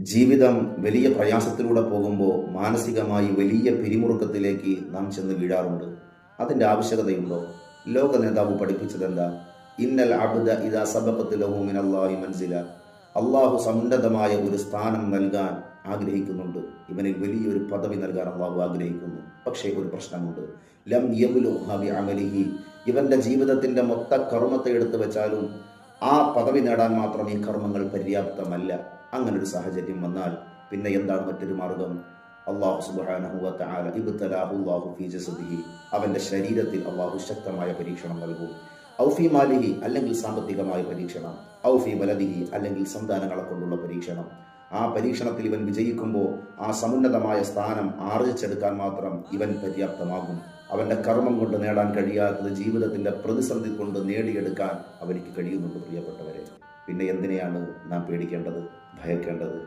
ജീവിതം വലിയ പ്രയാസത്തിലൂടെ പോകുമ്പോൾ മാനസികമായി വലിയ പിരിമുറുക്കത്തിലേക്ക് നാം ചെന്ന് വീഴാറുണ്ട്. അതിന്റെ ആവശ്യകതയുണ്ടോ? ലോക നേതാവ് പഠിപ്പിച്ചതെന്താ? ഇന്നൽ അബുദ ഇതാ ലഹൂമിൻ അള്ളാഹി മൻസില. അള്ളാഹു സമുന്നതമായ ഒരു സ്ഥാനം നൽകാൻ ആഗ്രഹിക്കുന്നുണ്ട്. ഇവന് വലിയൊരു പദവി നൽകാൻ അള്ളാഹു ആഗ്രഹിക്കുന്നു. പക്ഷേ ഒരു പ്രശ്നമുണ്ട്. ലം യബുലു ഹബി അമലിഹി. ഇവന്റെ ജീവിതത്തിന്റെ മൊത്ത കർമ്മത്തെ എടുത്തു വെച്ചാലും ആ പദവി നേടാൻ മാത്രം ഈ കർമ്മങ്ങൾ പര്യാപ്തമല്ല. അങ്ങനൊരു സാഹചര്യം വന്നാൽ പിന്നെ എന്താണ് മറ്റൊരു മാർഗം? അള്ളാഹു സുബ്ഹാനഹു അവന്റെ ശരീരത്തിൽ അള്ളാഹു ശക്തമായ പരീക്ഷണം നൽകും. ഔഫി മാലിഹി അല്ലെങ്കിൽ സാമ്പത്തികമായ പരീക്ഷണം. ഔഫി വലദിഹി അല്ലെങ്കിൽ സന്താനങ്ങളെ കൊണ്ടുള്ള പരീക്ഷണം. ആ പരീക്ഷണത്തിൽ ഇവൻ വിജയിക്കുമ്പോൾ ആ സമുന്നതമായ സ്ഥാനം ആർജിച്ചെടുക്കാൻ മാത്രം ഇവൻ പര്യാപ്തമാകും. അവന്റെ കർമ്മം കൊണ്ട് നേടാൻ കഴിയാത്തത് ജീവിതത്തിന്റെ പ്രതിസന്ധി കൊണ്ട് നേടിയെടുക്കാൻ അവനിക്ക് കഴിയുന്നുണ്ട് പ്രിയപ്പെട്ടവരെ. പിന്നെ എന്തിനെയാണ് നാം പേടിക്കേണ്ടത്? ഭയക്കേണ്ടത്?